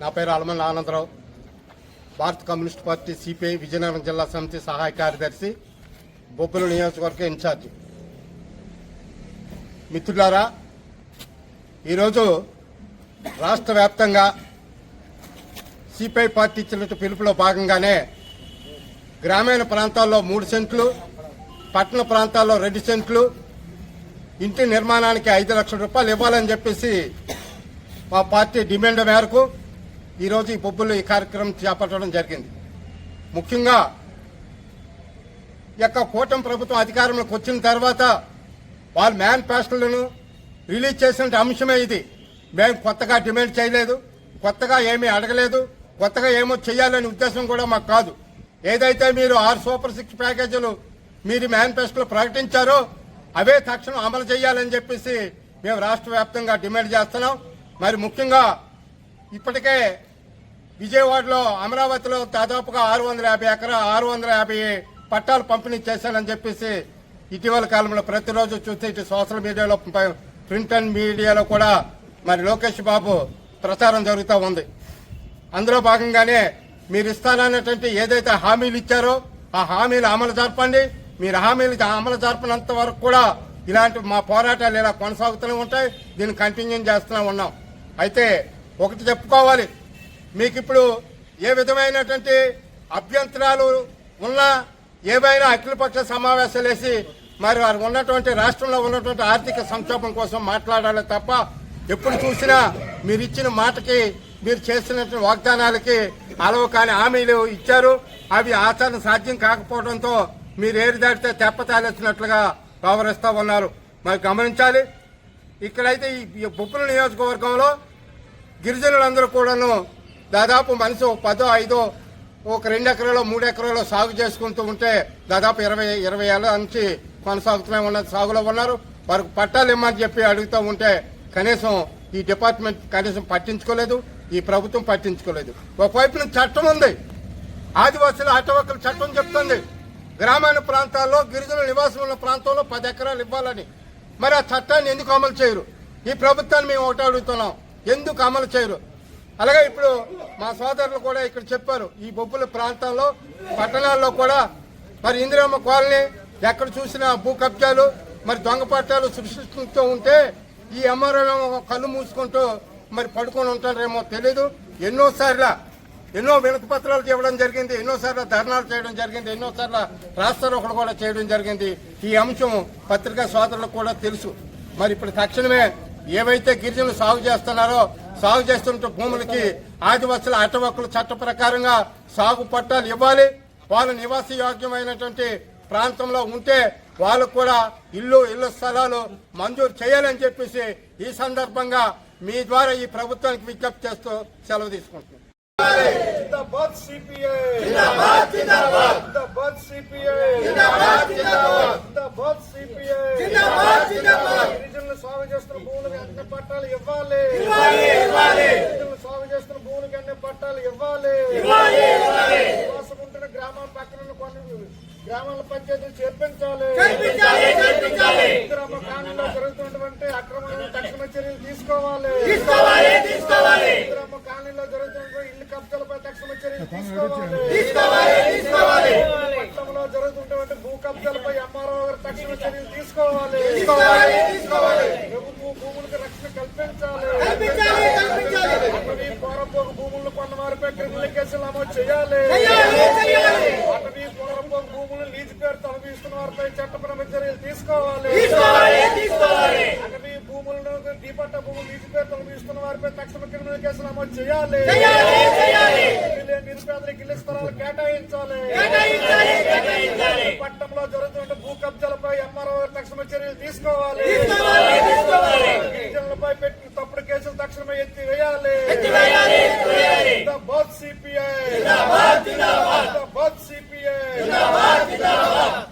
నా పేరు అలమల్ ఆనందరావు భారత కమ్యూనిస్ట్ పార్టీ సిపిఐ విజయనగరం జిల్లా సమితి సహాయ కార్యదర్శి బొబ్బుల నియోజకవర్గ ఇన్ఛార్జి. మిత్రులారా ఈరోజు రాష్ట్ర వ్యాప్తంగా సిపిఐ పార్టీ ఇచ్చిన పిలుపులో భాగంగానే గ్రామీణ ప్రాంతాల్లో మూడు సెంట్లు పట్టణ ప్రాంతాల్లో రెండు సెంట్లు ఇంటి నిర్మాణానికి ఐదు లక్షల రూపాయలు ఇవ్వాలని చెప్పేసి మా పార్టీ డిమాండ్ మేరకు ఈరోజు ఈ బొబ్బుల్లో ఈ కార్యక్రమం చేపట్టడం జరిగింది. ముఖ్యంగా యొక్క కూటమి ప్రభుత్వం అధికారంలోకి వచ్చిన తర్వాత వాళ్ళ మేనిఫెస్టోలను రిలీజ్ చేసిన అంశమే ఇది. మేము కొత్తగా డిమాండ్ చేయలేదు కొత్తగా ఏమీ అడగలేదు కొత్తగా ఏమో చేయాలనే ఉద్దేశం కూడా మాకు కాదు. ఏదైతే మీరు ఆరు సూపర్ సిక్స్ ప్యాకేజీలు మీరు మేనిఫెస్టోలో ప్రకటించారో అవే తక్షణం అమలు చేయాలని చెప్పేసి మేము రాష్ట్ర వ్యాప్తంగా డిమాండ్ చేస్తున్నాం. మరి ముఖ్యంగా ఇప్పటికే విజయవాడలో అమరావతిలో దాదాపుగా ఆరు వందల యాభై ఎకరా ఆరు వందల యాభై పట్టాలు పంపిణీ చేశానని చెప్పేసి ఇటీవల కాలంలో ప్రతిరోజు చూస్తే ఇటు సోషల్ మీడియాలో ప్రింట్ అండ్ మీడియాలో కూడా మరి లోకేష్ బాబు ప్రచారం జరుగుతూ ఉంది. అందులో భాగంగానే మీరు ఇస్తానన్నటువంటి ఏదైతే హామీలు ఇచ్చారో ఆ హామీలు అమలు జరపండి. మీరు హామీలు అమలు జరపనంత వరకు కూడా ఇలాంటి మా పోరాటాలు ఇలా కొనసాగుతూనే ఉంటాయి. దీన్ని కంటిన్యూ చేస్తూనే ఉన్నాం. అయితే ఒకటి చెప్పుకోవాలి. మీకు ఇప్పుడు ఏ విధమైనటువంటి అభ్యంతరాలు ఉన్నా ఏవైనా అఖిలపక్ష సమావేశాలు వేసి మరి వారు ఉన్నటువంటి రాష్ట్రంలో ఉన్నటువంటి ఆర్థిక సంక్షోభం కోసం మాట్లాడాలి తప్ప ఎప్పుడు చూసినా మీరు ఇచ్చిన మాటకి మీరు చేసినటువంటి వాగ్దానాలకి అలవు కాని హామీలు ఇచ్చారు. అవి ఆచరణ సాధ్యం కాకపోవడంతో మీరు ఏరు దాటితే తెప్పతాలేసినట్లుగా వ్యవహరిస్తూ ఉన్నారు. మరి గమనించాలి. ఇక్కడైతే ఈ బొప్పుల నియోజకవర్గంలో గిరిజనులందరూ కూడాను దాదాపు మనిషి ఒక పదో ఐదో ఒక రెండు ఎకరాలు మూడు ఎకరాలు సాగు చేసుకుంటూ ఉంటే దాదాపు ఇరవై ఇరవై ఏళ్ళ నుంచి కొనసాగుతూనే ఉన్న సాగులో ఉన్నారు. వారికి పట్టాలు ఇమ్మని చెప్పి అడుగుతూ ఉంటే కనీసం ఈ డిపార్ట్మెంట్ కనీసం పట్టించుకోలేదు ఈ ప్రభుత్వం పట్టించుకోలేదు. ఒకవైపున చట్టం ఉంది. ఆదివాసుల అటవకుల చట్టం చెప్తుంది. గ్రామీణ ప్రాంతాల్లో గిరిజన నివాసం ఉన్న ప్రాంతంలో పది ఎకరాలు ఇవ్వాలని. మరి ఆ చట్టాన్ని ఎందుకు అమలు చేయరు? ఈ ప్రభుత్వాన్ని మేము ఒకటి అడుగుతున్నాం. ఎందుకు అమలు చేయరు? అలాగే ఇప్పుడు మా సోదరులు కూడా ఇక్కడ చెప్పారు ఈ బొబ్బుల ప్రాంతాల్లో పట్టణాల్లో కూడా మరి ఇందిరమ్మ కాలనీ ఎక్కడ చూసినా భూ కబ్జాలు మరి దొంగ పట్టాలు సృష్టిస్తూ ఉంటే ఈ ఎంఆర్ఓ కళ్ళు మూసుకుంటూ మరి పడుకొని ఉంటారేమో తెలీదు. ఎన్నోసార్లు ఎన్నో వినతి పత్రాలు ఇవ్వడం జరిగింది ఎన్నోసార్లు ధర్నాలు చేయడం జరిగింది ఎన్నోసార్లు రాస్తారోకలు కూడా చేయడం జరిగింది. ఈ అంశం పత్రికా సోదరులకు కూడా తెలుసు. మరి ఇప్పుడు తక్షణమే ఏవైతే గిరిజనులు సాగు చేస్తున్నారో సాగు చేస్తున్న భూములకి ఆదివాసుల అటవక్కుల చట్ట ప్రకారంగా సాగు పట్టాలు ఇవ్వాలి. వాళ్ళు నివాస యోగ్యమైనటువంటి ప్రాంతంలో ఉంటే వాళ్ళు కూడా ఇల్లు ఇల్లు స్థలాలు మంజూరు చేయాలని చెప్పేసి ఈ సందర్భంగా మీ ద్వారా ఈ ప్రభుత్వానికి విజ్ఞప్తి చేస్తూ సెలవు తీసుకుంటున్నాం. పట్టాలు ఇవ్వాలి. ఇవ్వాలి ఇవ్వాలి. గిరిజనులు సాగు చేస్తున్న భూములకు అన్ని పట్టాలు ఇవ్వాలి. గ్రామాల పక్కన ఉన్న కొన్ని గ్రామాల పంచాయతీలు చేర్పించాలి. గ్రామ కాలంలో జరుగుతున్నటువంటి అక్రమాలను తక్షణ చర్యలు తీసుకోవాలి. తీసుకోవాలి తీసుకోవాలి. గ్రామ కాలనీలో జరుగుతున్న ఇల్లు కబ్జాలపై తక్షణ చర్యలు తీసుకోవాలి. తీసుకోవాలి తీసుకోవాలి. పట్టణంలో జరుగుతున్నటువంటి భూ కబ్జాలపై ఎంఆర్ఓ గారు తక్షణ చర్యలు తీసుకోవాలి ప్రభుత్వ భూములకు రక్షణ కల్పించాలి కల్పించాలి కల్పించాలి అటవీ పోరంపోకు భూములను కొన్న వారిపై నమోదు చేయాలి. అటవీ పోరంపోకు భూములు లీజు పేరుతో అనుభవిస్తున్న వారిపై చట్టపరమైన చర్యలు తీసుకోవాలి. అటవీ భూములను దీపట్ట భూములు లీజు పేరుతో అనుభవిస్తున్న వారిపై తక్షణ క్రిమినల్ కేసులు నమోదు చేయాలి. నిరుపేదలకు స్థలాలు కేటాయించాలి. పట్టణంలో జరుగుతున్న భూ కబ్జాలపై ఎంఆర్ఓ తక్షణ చర్యలు తీసుకోవాలి. గిరిజనులపై పెట్టిన తప్పుడు కేసులు తక్షణమే ఎత్తి వేయాలి जिंदाबाद सीपीआई जिंदाबाद जिंदाबाद जिंदाबाद सीपीआई जिंदाबाद जिंदाबाद